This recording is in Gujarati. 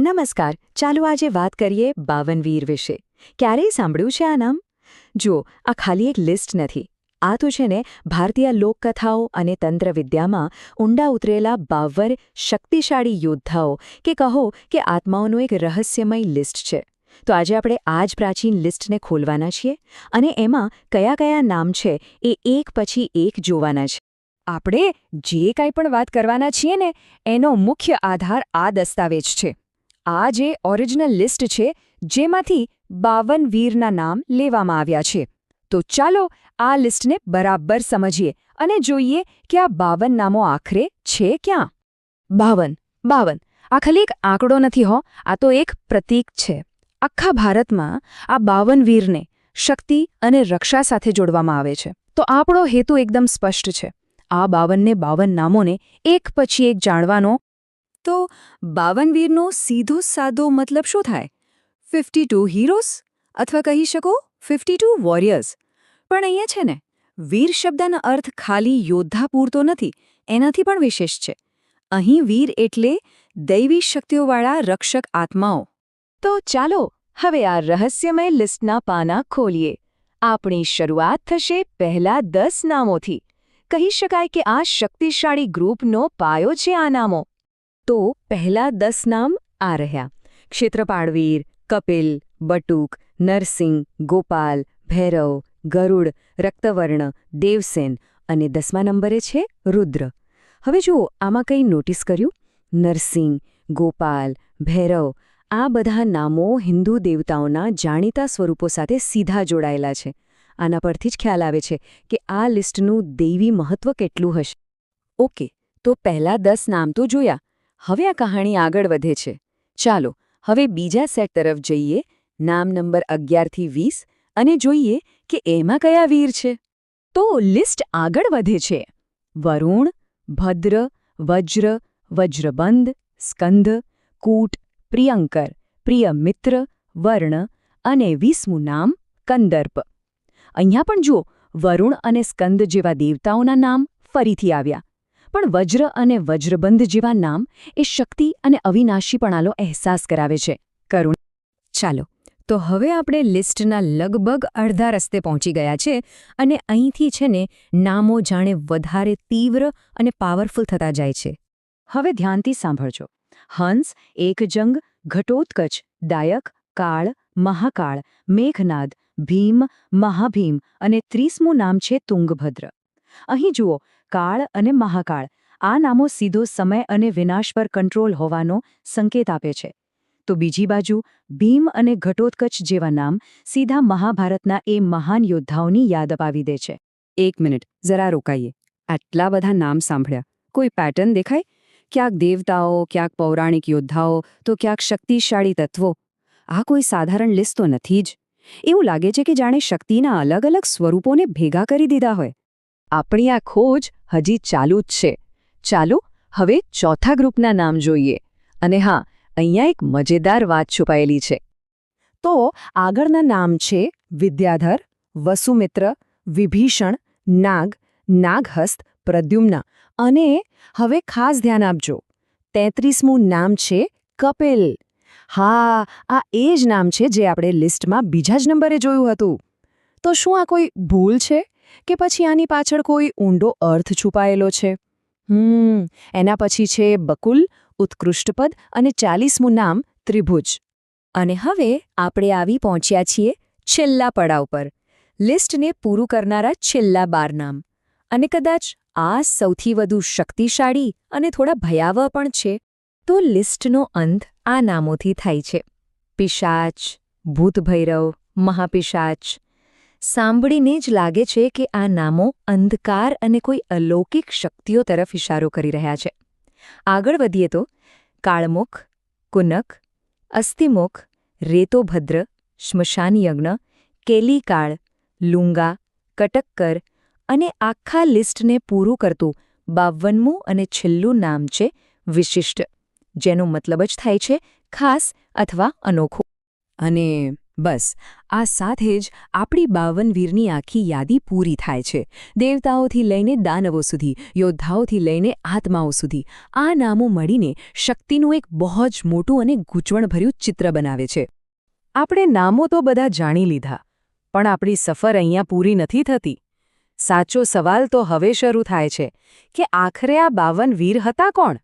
નમસ્કાર, ચાલો આજે વાત કરીએ બાવનવીર વિશે. ક્યારેય સાંભળ્યું છે આ નામ? જુઓ, આ ખાલી એક લિસ્ટ નથી. આ તો છે ને, ભારતીય લોકકથાઓ અને તંત્રવિદ્યામાં ઊંડા ઉતરેલા બાવર શક્તિશાળી યોદ્ધાઓ કે કહો કે આત્માઓનું એક રહસ્યમય લિસ્ટ છે. તો આજે આપણે આ જ પ્રાચીન લિસ્ટને ખોલવાના છીએ અને એમાં કયા કયા નામ છે એ એક પછી એક જોવાના છે. આપણે જે કાંઈ પણ વાત કરવાના છીએ ને, એનો મુખ્ય આધાર આ દસ્તાવેજ છે. આ જે ઓરિજિનલ લિસ્ટ છે, જેમાંથી બાવન વીરના નામ લેવામાં આવ્યા છે. તો ચાલો આ લિસ્ટને બરાબર સમજીએ અને જોઈએ કે આ બાવન નામો આખરે છે ક્યાં? બાવન બાવન. આ ખાલી એક આંકડો નથી હો, આ તો એક પ્રતીક છે. આખા ભારતમાં આ બાવન વીરને શક્તિ અને રક્ષા સાથે જોડવામાં આવે છે. તો આપણો હેતુ એકદમ સ્પષ્ટ છે. આ બાવનને બાવન નામોને એક પછી એક જાણવાનો તો બાવનવીરનો સીધો સાદો મતલબ શું થાય? ફિફ્ટી ટુ હીરોઝ અથવા કહી શકો ફિફ્ટી ટુ વોરિયર્સ? પણ અહીંયા છે ને, વીર શબ્દનો અર્થ ખાલી યોદ્ધા પૂરતો નથી, એનાથી પણ વિશેષ છે. અહીં વીર એટલે દૈવી શક્તિઓવાળા રક્ષક આત્માઓ. તો ચાલો, હવે આ રહસ્યમય લિસ્ટના પાના ખોલીએ. આપણી શરૂઆત થશે પહેલા દસ નામોથી. કહી શકાય કે આ શક્તિશાળી ગ્રુપનો પાયો છે આ નામો. તો પહેલા દસ નામ આ રહ્યા. ક્ષેત્રપાળવીર, કપિલ, બટુક, નરસિંહ, ગોપાલ, ભૈરવ, ગરુડ, રક્તવર્ણ, દેવસેન અને દસમા નંબરે છે રુદ્ર. હવે જુઓ, આમાં કંઈ નોટિસ કર્યું? નરસિંહ, ગોપાલ, ભૈરવ, આ બધા નામો હિન્દુ દેવતાઓના જાણીતા સ્વરૂપો સાથે સીધા જોડાયેલા છે. આના પરથી જ ખ્યાલ આવે છે કે આ લિસ્ટનું દૈવી મહત્વ કેટલું હશે. ઓકે, તો પહેલા દસ નામ તો જોયા. હવે આ કહાણી આગળ વધે છે. ચાલો, હવે બીજા સેટ તરફ જઈએ, નામ નંબર અગિયારથી વીસ, અને જોઈએ કે એમાં કયા વીર છે. તો લિસ્ટ આગળ વધે છે. વરુણ, ભદ્ર, વજ્ર, વજ્રબંધ સ્કંધ કૂટ, પ્રિયંકર પ્રિય મિત્ર વર્ણ, અને વીસમું નામ કંદર્પ. અહીંયા પણ જુઓ, વરુણ અને સ્કંદ જેવા દેવતાઓના નામ ફરીથી આવ્યા. પણ વજ્ર અને વજ્રબંધ જેવા નામ એ શક્તિ અને અવિનાશીપણાનો અહેસાસ કરાવે છે. કરુણ. ચાલો, તો હવે આપણે લિસ્ટના લગભગ અડધા રસ્તે પહોંચી ગયા છે અને અહીંથી છે ને નામો જાણે વધારે તીવ્ર અને પાવરફુલ થતા જાય છે. હવે ધ્યાનથી સાંભળજો. હંસ, એકજંગ, ઘટોત્કચ, દાયક, કાળ, મહાકાળ, મેઘનાદ, ભીમ, મહાભીમ અને ત્રીસમું નામ છે તુંગભદ્ર. અહીં જુઓ, કાળ અને મહાકાળ. આ નામો સીધો સમય અને વિનાશ પર કંટ્રોલ હોવાનો સંકેત આપે છે. તો બીજી બાજુ, ભીમ અને ઘટોત્કચ જેવા નામ સીધા મહાભારતના એ મહાન યોદ્ધાઓની યાદ અપાવી દે છે. એક મિનિટ, જરા રોકાઈએ. આટલા બધા નામ સાંભળ્યા. કોઈ પેટર્ન દેખાય? ક્યાંક દેવતાઓ, ક્યાંક પૌરાણિક યોદ્ધાઓ, તો ક્યાંક શક્તિશાળી તત્વો. આ કોઈ સાધારણ લિસ્ટ તો નથી જ. એવું લાગે છે કે જાણે શક્તિના અલગ અલગ સ્વરૂપોને ભેગા કરી દીધા હોય. આપણી આ ખોજ હજી ચાલુ જ છે. ચાલો હવે ચોથા ગ્રુપના નામ જોઈએ. અને હા, અહીંયા એક મજેદાર વાત છુપાયેલી છે. તો આગળના નામ છે વિદ્યાધર, વસુમિત્ર, વિભીષણ, નાગ, નાગહસ્ત, પ્રદ્યુમ્ન. અને હવે ખાસ ધ્યાન આપજો. તેત્રીસમું નામ છે કપિલ. હા, આ એ જ નામ છે જે આપણે લિસ્ટમાં બીજા જ નંબરે જોયું હતું. તો શું આ કોઈ ભૂલ છે? કે પછી આની પાછળ કોઈ ઊંડો અર્થ છુપાયેલો છે? હમ, એના પછી છે બકુલ ઉત્કૃષ્ટપદ અને ચાલીસમું નામ ત્રિભુજ. અને હવે આપણે આવી પહોંચ્યા છીએ છેલ્લા પડાવ પર. લિસ્ટને પૂરું કરનારા છેલ્લા બાર નામ. અને કદાચ આ સૌથી વધુ શક્તિશાળી અને થોડા ભયાવહ પણ છે. તો લિસ્ટનો અંત આ નામોથી થાય છે. પિશાચ, ભૂતભૈરવ, મહાપિશાચ સાંભળીને જ લાગે છે કે આ નામો અંધકાર અને કોઈ અલૌકિક શક્તિઓ તરફ ઇશારો કરી રહ્યા છે. આગળ વધીએ તો, કાળમુખ, કુનક, અસ્થિમુખ, રેતોભદ્ર શ્મશાનયજ્ઞ કેલીકાળ, લુંગા, કટક્કર અને આખા લિસ્ટને પૂરું કરતું બાવનમું અને છેલ્લું નામ છે વિશિષ્ટ, જેનો મતલબ જ થાય છે ખાસ અથવા અનોખું. અને બસ, આ સાથે જ આપણી બાવન વીરની આખી યાદી પૂરી થાય છે. દેવતાઓથી લઈને દાનવો સુધી, યોદ્ધાઓથી લઈને આત્માઓ સુધી, આ નામો મળીને શક્તિનું એક બહુ જ મોટું અને ગૂંચવણભર્યું ચિત્ર બનાવે છે. આપણે નામો તો બધા જાણી લીધા, પણ આપણી સફર અહીંયા પૂરી નથી થતી. સાચો સવાલ તો હવે શરૂ થાય છે કે આખરે આ બાવન વીર હતા કોણ?